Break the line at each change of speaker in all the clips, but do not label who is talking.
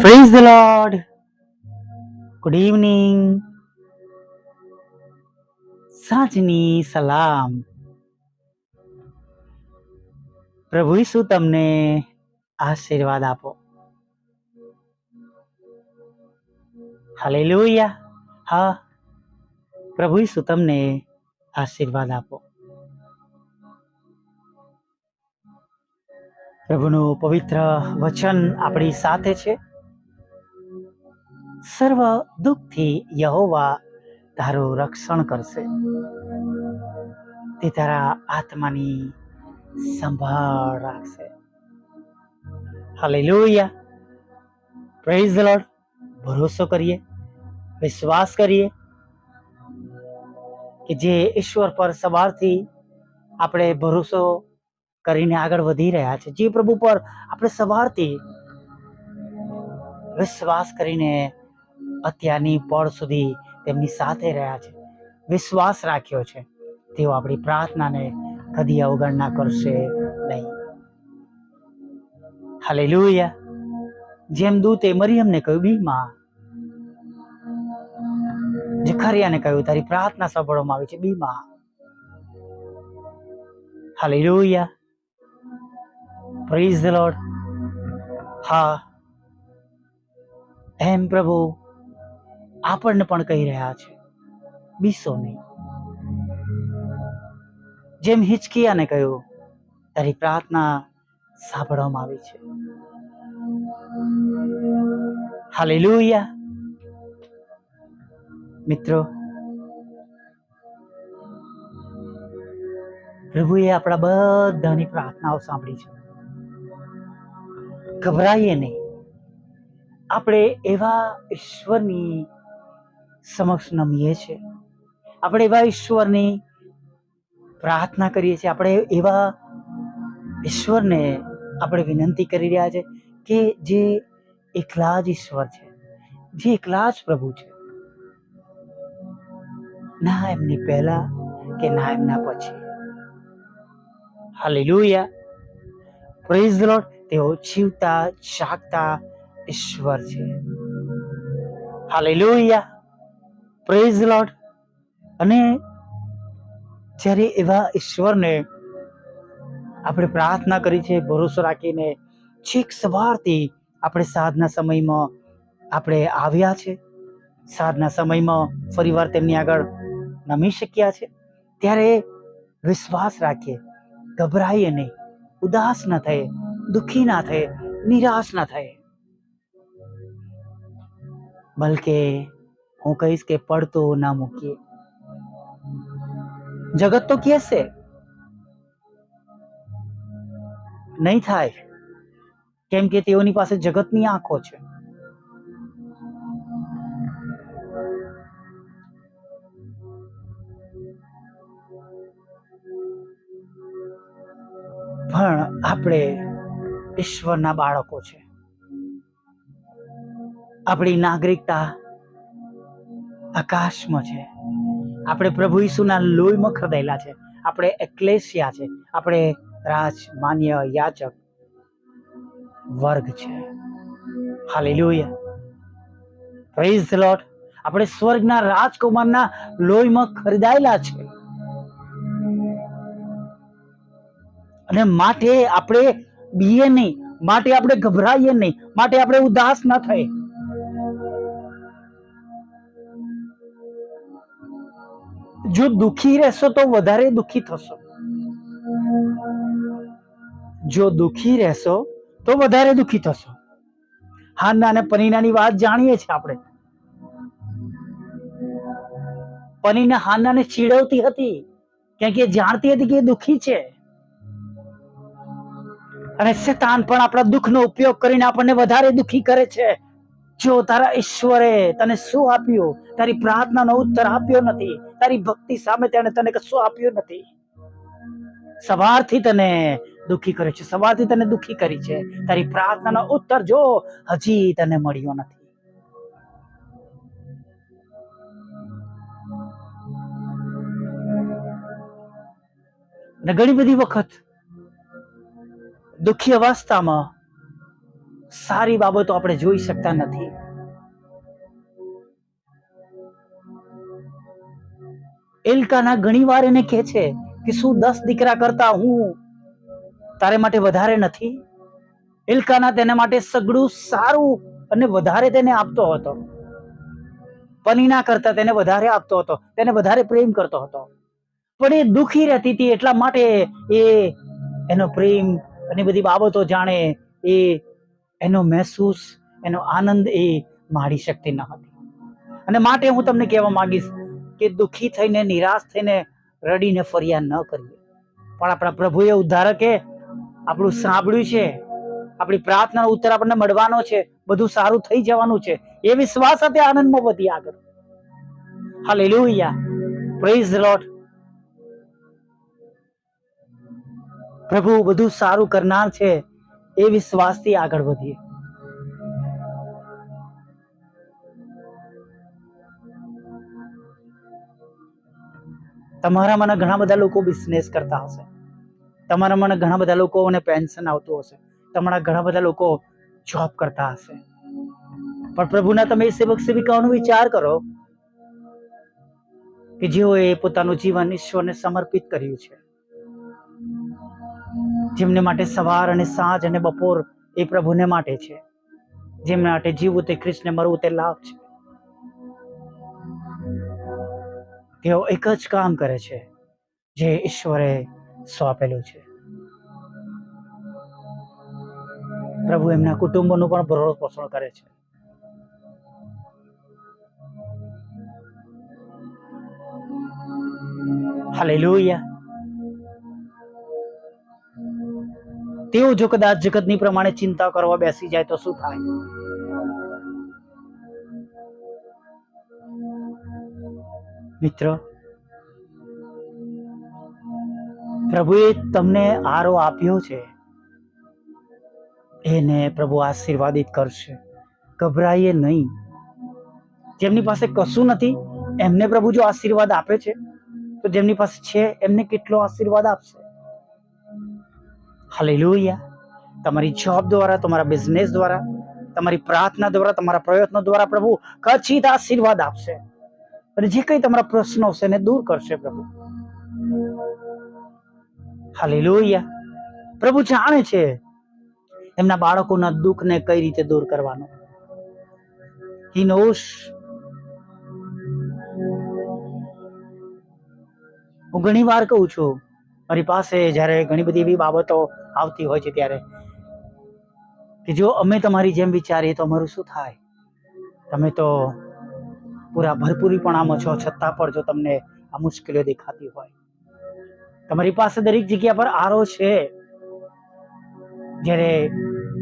Praise the Lord good evening સાંજની સલામ. પ્રભુ ઈસુ તમને આશીર્વાદ આપો. હાલેલુયા હા. પ્રભુ ઈસુ તમને આશીર્વાદ આપો. પ્રભુનું પવિત્ર વચન આપણી સાથે છે. સર્વ દુઃખથી યહોવા તારું રક્ષણ કરશે. તે તારા આત્માની સંભાળ રાખશે. હાલેલુયા. પ્રેઝ ધ લોર્ડ ભરોસો કરીએ. વિશ્વાસ કરીએ કે જે ઈશ્વર પર સવારથી આપણે ભરોસો કરીને આગળ વધી રહ્યા છે. જે પ્રભુ પર આપણે સવારથી વિશ્વાસ કરીને અત્યારની પળ સુધી તેમની સાથે રહ્યા છે. વિશ્વાસ રાખ્યો છે. તેઓ આપણી પ્રાર્થનાને કદી અવગણના કરશે નહીં. હાલે લુયા જેમ દૂતે મરિયમને કહ્યું બીમાં જખરિયાને કહ્યું, તારી પ્રાર્થના સાંભળવામાં આવી છે બીમાં હાલેલુયા. પ્રેઝ ધ લોર્ડ હા. એમ પ્રભુ, આપણને પણ કહી રહ્યા છે. બીસો નહીં. જેમ હિચકિયાને કહ્યું, તારી પ્રાર્થના સાંભળવામાં આવી છે. હાલેલુયા મિત્રો, પ્રભુએ આપણા બધાની પ્રાર્થનાઓ સાંભળી છે. ગભરાઈએ નહીં. આપણે એવા ઈશ્વરની સમક્ષ નમીએ છીએ આપણે એવા ઈશ્વરની પ્રાર્થના કરીએ છીએ. આપણે એવા ઈશ્વરને આપણે વિનંતી કરી રહ્યા છે કે જે એકલા જ ઈશ્વર છે, જે એકલા જ પ્રભુ છે. ના એમની પહેલા કે ના એમના પછી. હાલેલુયા. પ્રેઝ ધ લોર્ડ તેઓ જીવતા, જાગતા ઈશ્વર છે. હાલેલુયા પ્રેઝ લોર્ડ અને જ્યારે એવા ઈશ્વરને આપણે પ્રાર્થના કરી છે, ભરોસો રાખીને છેક સવારથી આપણે સાંજના સમયમાં આપણે આવ્યા છે. સાંજના સમયમાં ફરીવાર તેમની આગળ નમી શક્યા છે. ત્યારે વિશ્વાસ રાખીએ, ગભરાઈએ નહીં, ઉદાસ ન થઈએ. દુઃખી ના થઈએ નિરાશ ના થઈએ બલકે હું કહીશ કે પડતો ના મૂકીએ. જગત તો કહેશે. નહીં થાય. કેમ કે તેઓની પાસે જગતની આંખો છે. પણ આપણે ઈશ્વરના બાળકો છે. આપણી નાગરિકતા આકાશમાં છે. આપણે પ્રભુ ઈસુના લોહીમાં ખરદાયેલા છે. આપણે એકલેશિયા છે. આપણે રાજમાન્ય યાચક વર્ગ છે. હાલેલુયા. પ્રેઝ ધ લોર્ડ આપણે સ્વર્ગના રાજકુમારના લોહીમાં ખરીદાયેલા છે. અને માટે આપણે બીએ નહીં, માટે આપણે ગભરાઈએ નહીં, માટે આપણે ઉદાસ ન થઈએ. જો દુખી રહેશો તો વધારે દુખી થશો. જો દુખી રહેશો તો વધારે દુખી થશો. હાના અને પનીનાની વાત જાણીએ છીએ આપણે. પનીના હાનાને ચીડવતી હતી, કેમ કે જાણતી હતી કે એ દુખી છે. અને શેતાન પણ આપણા દુઃખનો ઉપયોગ કરીને આપણને વધારે દુખી કરે છે. જો તારા ઈશ્વરે તને શું આપ્યું? તારી પ્રાર્થનાનો ઉત્તર આપ્યો નથી. તારી ભક્તિ સામે તેણે તને કશું આપ્યું નથી. સવારથી તને દુખી કર્યો છે. સવારથી તને દુખી કરી છે. તારી પ્રાર્થનાનો ઉત્તર જો હજી તને મળ્યો નથી. ને ઘણી બધી વખત દુઃખી અવસ્થામાં સારી બાબતો આપણે જોઈ શકતા નથી. એલકાના ઘણી વાર એને કહે છે કે શું દસ દીકરા કરતા હું તારે માટે વધારે નથી? એલકાના તેને માટે સગડું સારું અને વધારે તેને આપતો હતો. પનીના કરતા તેને વધારે આપતો હતો, તેને વધારે પ્રેમ કરતો હતો. પણ એ દુખી રહેતી હતી એટલા માટે એ એનો પ્રેમ અને બધી બાબતો જાણે એ એનો મહેસૂસ, એનો આનંદ એ માણી શકતી ન હતી. અને માટે હું તમને કહેવા માંગીશ કે દુઃખી થઈને, નિરાશ થઈને રડીને ફરિયાદ ન કરીએ. પણ આપણા પ્રભુએ ઉદ્ધારકે આપણું સાંભળ્યું છે, આપણી પ્રાર્થના ઉત્તર આપણને મળવાનો છે, બધું સારું થઈ જવાનું છે. એ વિશ્વાસ સાથે આનંદમાં વધી આગળ. હાલેલુયા પ્રેઝ લોર્ડ પ્રભુ, બધું સારું કરનાર છે. એ વિશ્વાસથી આગળ વધીએ. તમારામાંના ઘણા બધા લોકો બિઝનેસ કરતા હશે. તમારામાંના ઘણા બધા લોકોને પેન્શન આવતું હશે. તમારા ઘણા બધા લોકો જોબ કરતા હશે. પણ પ્રભુના તમે સેવક સેવિકાઓનો વિચાર કરો કે જેઓએ પોતાનું જીવન ઈશ્વરને સમર્પિત કર્યું છે. જેમને માટે સવાર અને સાંજ અને બપોર એ પ્રભુને માટે છે. જેમના માટે જીવવું તે કૃષ્ણ મરવું તે લાભ છે. તેઓ એક જ કામ કરે છે, જે ઈશ્વરે સોંપેલું છે. પ્રભુ એમના કુટુંબોનું પણ ભરણ પોષણ કરે છે. હાલેલુયા. તેઓ જો કદાચ જગતની પ્રમાણે ચિંતા કરવા બેસી જાય તો શું થાય? મિત્ર, પ્રભુએ તમને આરો આપ્યો છે. એને પ્રભુ આશીર્વાદિત કરશે. ગભરાઈએ નહીં. જેમની પાસે કશું નથી, એમને પ્રભુ જો આશીર્વાદ આપે છે, તો જેમની પાસે છે, એમને કેટલો આશીર્વાદ આપશે? હાલેલુયા તમારી જોબ દ્વારા, તમારા બિઝનેસ દ્વારા, તમારી પ્રાર્થના દ્વારા, તમારા પ્રયત્નો દ્વારા પ્રભુ કચિત આશીર્વાદ આપશે. અને જે કંઈ તમારા પ્રશ્નો હશે એને દૂર કરશે પ્રભુ. હાલેલુયા પ્રભુ જાણે છે એમના બાળકોના દુઃખને કઈ રીતે દૂર કરવાનો. હી નોસ હું ઘણી વાર કહું છું મારી પાસે જ્યારે ઘણી બધી એવી બાબતો આવતી હોય છે ત્યારે કે જો અમે તમારી જેમ વિચારીએ તો અમારું શું થાય? તમે તો પૂરા ભરપૂરીપણામાં છો, છતાં પણ જો તમને આ મુશ્કેલીઓ દેખાતી હોય. તમારી પાસે દરેક જગ્યા પર આરો છે. જ્યારે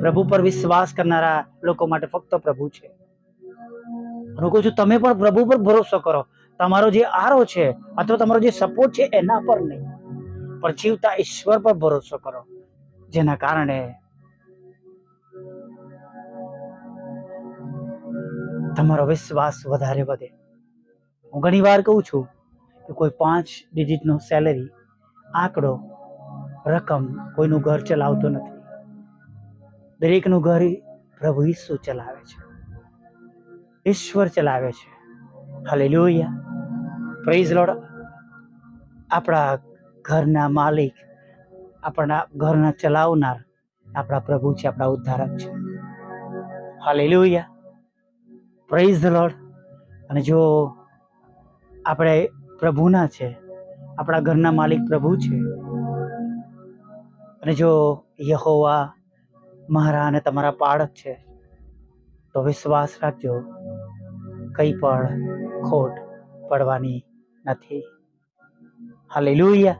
પ્રભુ પર વિશ્વાસ કરનારા લોકો માટે ફક્ત પ્રભુ છે. હું કહું છું, તમે પણ પ્રભુ પર ભરોસો કરો. તમારો જે આરો છે, અથવા તમારો જે સપોર્ટ છે, એના પર નહીં. પણ જીવતા ઈશ્વર પર ભરોસો કરો, જેના કારણે તમારો વિશ્વાસ વધારે વધે. હું ઘણી વાર કહું છું કે કોઈ પાંચ ડિજિટનો સેલરી આંકડો, રકમ કોઈનું ઘર ચલાવતો નથી. દરેકનું ઘર પ્રભુ ઈસુ ચલાવે છે. ઈશ્વર ચલાવે છે. હાલેલુયા પ્રેઝ લોડ આપણા ઘરના માલિક, આપણા ઘરના ચલાવનાર, આપણા પ્રભુ છે, આપણા ઉદ્ધારક છે. હાલેલુયા. પ્રેઝ ધ લોર્ડ અને જો આપણે પ્રભુના છે, આપણા ઘરના માલિક પ્રભુ છે, અને જો યહોવા મારા અને તમારા પાળક છે, તો વિશ્વાસ રાખજો, કંઈ પણ ખોટ પડવાની નથી. હાલેલુયા.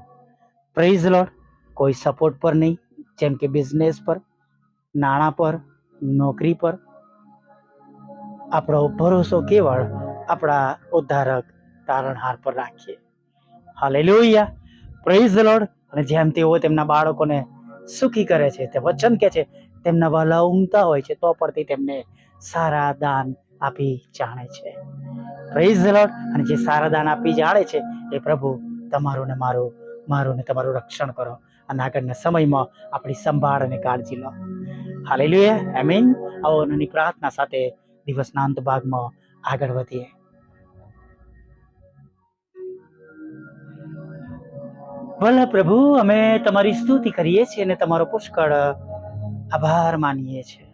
Praise Lord. કોઈ સપોર્ટ પર નહીં. જેમ કે બિઝનેસ પર, નાણાં પર, નોકરી પર. આપણો ભરોસો કેવળ આપણા ઉદ્ધારક તારણહાર પર રાખીએ. હાલેલુયા. Praise Lord. અને જેમ તેઓ તેમના બાળકોને સુખી કરે છે, તે વચન કે છે, તેમના વાલા ઊંઘતા હોય છે, તો પરથી તેમને સારા દાન આપી જાણે છે. Praise Lord. અને જે સારા દાન આપી જાણે છે, એ પ્રભુ તમારું ને મારું મારું ને તમારું રક્ષણ કરો. અને આગળના સમયમાં આપણી સંભાળ અને કાળજી લો. હાલેલુયા આમીન આવો નાની પ્રાર્થના સાથે દિવસના અંત ભાગમાં આગળ વધીએ. ભલે પ્રભુ, અમે તમારી સ્તુતિ કરીએ છીએ અને તમારો પુષ્કળ આભાર માનીએ છીએ.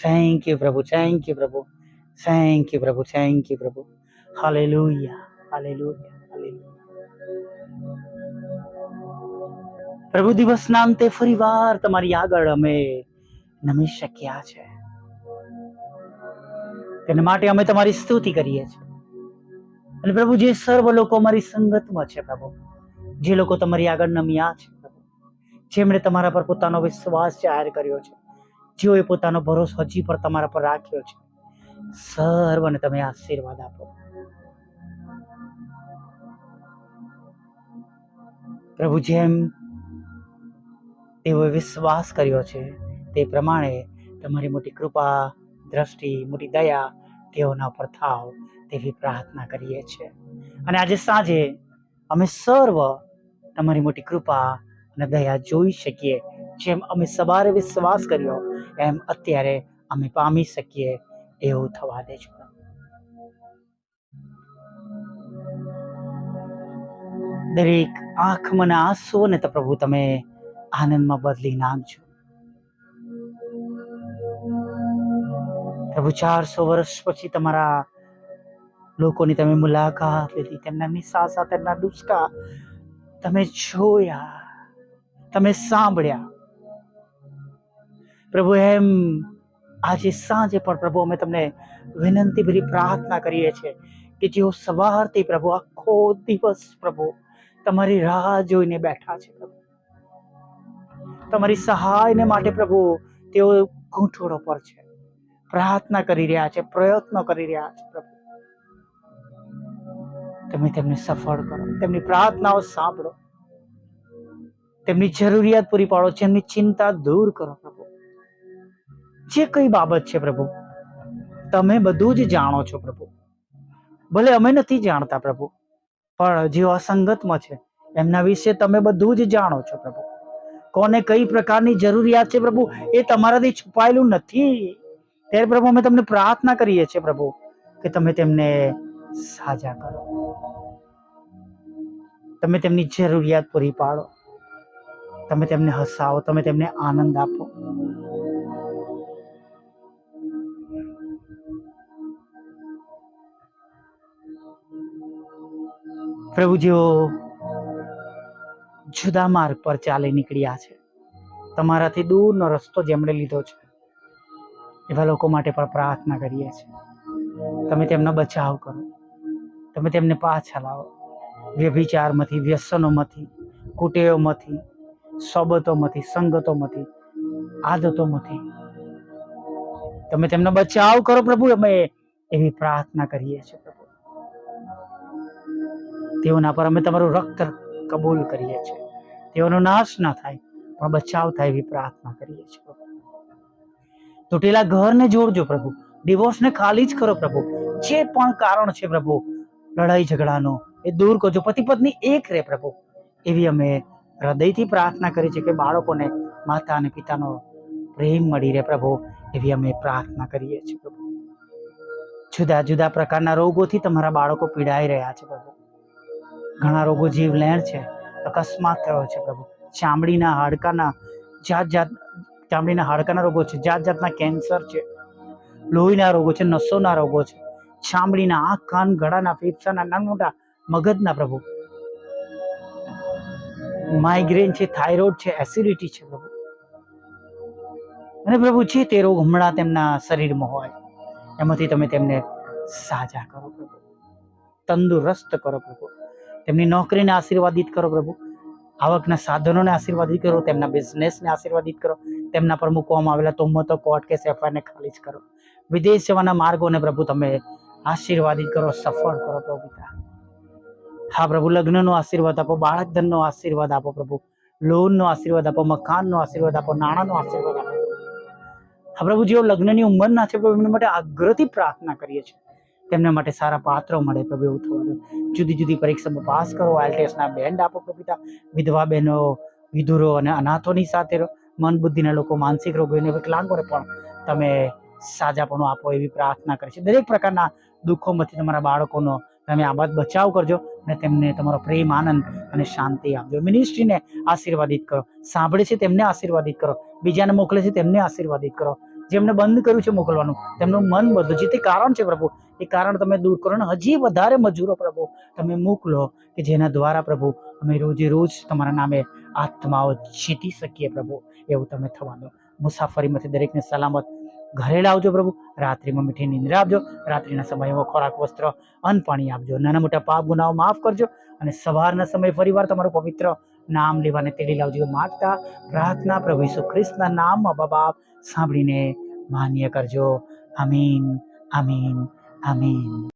થેન્ક યુ પ્રભુ થેન્ક યુ પ્રભુ થેન્ક યુ પ્રભુ થેન્ક યુ પ્રભુ હાલેલુયા હાલેલુયા હાલે પ્રભુ દિવસના અંતે ફરીવાર તમારી આગળ અમે નમી શક્યા છે. તેના માટે અમે તમારી સ્તુતિ કરીએ છીએ. અને પ્રભુ, જે સર્વ લોકો અમારી સંગતમાં છે, પ્રભુ, જે લોકો તમારી આગળ નમ્યા છે, પ્રભુ, જેમણે તમારા પર પોતાનો વિશ્વાસ જાહેર કર્યો છે જેઓએ પોતાનો ભરોસો હજી પર તમારા પર રાખ્યો છે. સર્વને તમે આશીર્વાદ આપો. પ્રભુ, જેમ તેઓએ વિશ્વાસ કર્યો છે, તે પ્રમાણે તમારી મોટી કૃપા, દ્રષ્ટિ, મોટી દયા તેઓના પર થાવ તેવી પ્રાર્થના કરીએ છીએ. અને આજે સાંજે અમે સર્વ તમારી મોટી કૃપા અને દયા જોઈ શકીએ, જેમ અમે સવારે વિશ્વાસ કર્યો એમ અત્યારે અમે પામી શકીએ એવું થવા દેજો દરેક આંખ, મને, આંસુ ને તો પ્રભુ તમે આનંદમાં બદલી નાખજો. પ્રભુ, ચારસો વર્ષ પછી તમારા લોકોની તમે મુલાકાત લીધી, તેમના નિશાસા, તેમના દુષ્કા તમે જોયા, તમે સાંભળ્યા. પ્રભુ, એમ આજે સાંજે પણ પ્રભુ અમે તમને વિનંતી ભરી પ્રાર્થના કરીએ છીએ કે જેઓ સવારથી પ્રભુ, આખો દિવસ પ્રભુ, તમારી રાહ જોઈને બેઠા છે પ્રભુ. તમારી સહાયને માટે પ્રભુ, તેઓ ઘૂંટોડો પર છે. પ્રાર્થના કરી રહ્યા છે, પ્રયત્નો કરી રહ્યા છે પ્રભુ. તમે તેમને સફળ કરો, તેમની પ્રાર્થનાઓ સાંભળો. તેમની જરૂરિયાત પૂરી પાડો તેમની ચિંતા દૂર કરો પ્રભુ. જે કઈ બાબત છે પ્રભુ? તમે બધું જ જાણો છો પ્રભુ. ભલે અમે નથી જાણતા પ્રભુ, પણ જેઓ અસંગતમાં છે, એમના વિશે તમે બધું જ જાણો છો પ્રભુ. કોને કઈ પ્રકારની જરૂરિયાત છે પ્રભુ, એ તમારાથી છુપાયેલું નથી. ત્યારે પ્રભુ અમે તમને પ્રાર્થના કરીએ છીએ પ્રભુ, કે તમે તેમને સાજા કરો. તમે તેમની જરૂરિયાત પૂરી પાડો. તમે તેમને હસાવો, તમે તેમને આનંદ આપો. પ્રભુ જેઓ જુદા માર્ગ પર ચાલી નીકળ્યા છે, તમારાથી દૂરનો રસ્તો જેમણે લીધો છે, એવા લોકો માટે પણ પ્રાર્થના કરીએ છીએ. તમે તેમનો બચાવ કરો, તમે તેમને પાછા લાવો. વ્યભિચારમાંથી, વ્યસનોમાંથી, કુટેવોમાંથી, સોબતોમાંથી, સંગતોમાંથી, આદતોમાંથી તમે તેમનો બચાવ કરો પ્રભુ, અમે એવી પ્રાર્થના કરીએ છીએ. તેઓના પર અમે તમારું રક્ત કબૂલ કરીએ છીએ. તેઓનો નાશ ના થાય, પણ બચાવ થાય એવી પ્રાર્થના કરીએ છીએ પ્રભુ. તૂટેલા ઘરને જોડજો પ્રભુ. ડિવોર્સને ખાલી જ કરો પ્રભુ. જે પણ કારણ છે પ્રભુ, લડાઈ ઝઘડાનો, એ દૂર કરજો. પતિ પત્ની એક રહે પ્રભુ. એવી અમે હૃદયથી પ્રાર્થના કરી છે કે બાળકોને માતા અને પિતાનો પ્રેમ મળી રહે પ્રભુ. એવી અમે પ્રાર્થના કરીએ છીએ પ્રભુ. જુદા જુદા પ્રકારના રોગોથી તમારા બાળકો પીડાઈ રહ્યા છે પ્રભુ. ઘણા રોગો જીવલેણ છે. અકસ્માત થયો છે પ્રભુ. ચામડીના હાડકાના જાત જાત, ચામડીના હાડકાના રોગો છે, જાત જાતના કેન્સર છે. લોહીના રોગો છે, નસોના રોગો છે. ચામડીના આંખ, કાન, ગળાના ફેફસાના નાના મોટા મગજના પ્રભુ. માઇગ્રેન છે થાઇરોઇડ છે એસિડિટી છે પ્રભુ. અને પ્રભુ જે તે રોગ હમણાં તેમના શરીરમાં હોય, એમાંથી તમે તેમને સાજા કરો પ્રભુ. તંદુરસ્ત કરો પ્રભુ. તેમની નોકરીને આશીર્વાદિત કરો પ્રભુ. આવકના સાધનોને આશીર્વાદિત કરો, તેમના બિઝનેસને આશીર્વાદિત કરો, તેમના પર મૂકવામાં આવેલા તોમતો, કોર્ટ કેસ, એફઆઈઆરને ખાલી જ કરો. વિદેશ જવાના માર્ગોને પ્રભુ તમે આશીર્વાદિત કરો, સફળ કરો પ્રભુ પિતા. હા પ્રભુ, લગ્નનો આશીર્વાદ આપો બાળક ધનનો આશીર્વાદ આપો પ્રભુ. લોનનો આશીર્વાદ આપો, મકાનનો આશીર્વાદ આપો, નાણાંનો આશીર્વાદ આપો. હા પ્રભુ, જેઓ લગ્નની ઉંમરના છે પ્રભુ, એમના માટે આગ્રહથી પ્રાર્થના કરીએ છીએ. તેમના માટે સારા પાત્રો મળે પ્રભુ એવું થવા દો. જુદી જુદી પરીક્ષામાં પાસ કરો. આઈએલટીએસના બેન્ડ આપો પ્રભુ પિતા વિધવા બહેનો, વિધુરો અને અનાથોની સાથે મન બુદ્ધિના લોકો, માનસિક રોગો અને વિકલાંગોને પણ તમે સાજાપણું આપો એવી પ્રાર્થના કરી છે. દરેક પ્રકારના દુઃખોમાંથી તમારા બાળકોનો તમે આ બાદ બચાવ કરજો અને તેમને તમારો પ્રેમ, આનંદ અને શાંતિ આપજો. મિનિસ્ટ્રીને આશીર્વાદિત કરો. સાંભળે છે તેમને આશીર્વાદિત કરો. બીજાને મોકલે છે તેમને આશીર્વાદિત કરો. જેમને બંધ કર્યું છે મોકલવાનું, તેમનું મન બદલો. જે તે કારણ છે પ્રભુ એ કારણ તમે દૂર કરો ને હજી વધારે મજૂરો પ્રભુ, તમે મોકલો કે જેના દ્વારા પ્રભુ અમે રોજે રોજ તમારા નામે આત્માઓ જીતી શકીએ પ્રભુ, એવું તમે થવા દો મુસાફરીમાંથી દરેકને સલામત ઘરે લાવજો પ્રભુ, રાત્રિમાં મીઠી નિંદ્રા આપજો, રાત્રિના સમયમાં ખોરાક, વસ્ત્ર, અન્ન પાણી આપજો. નાના મોટા પાપ ગુનાઓ માફ કરજો અને સવારના સમયે ફરીવાર તમારું પવિત્ર નામ લેવાને તેડી લાવજો. માગતા પ્રાર્થના પ્રભુ ઈસુ ખ્રિસ્તના નામમાં બાપ સાંભળીને માન્ય કરજો. આમીન આમીન. આમીન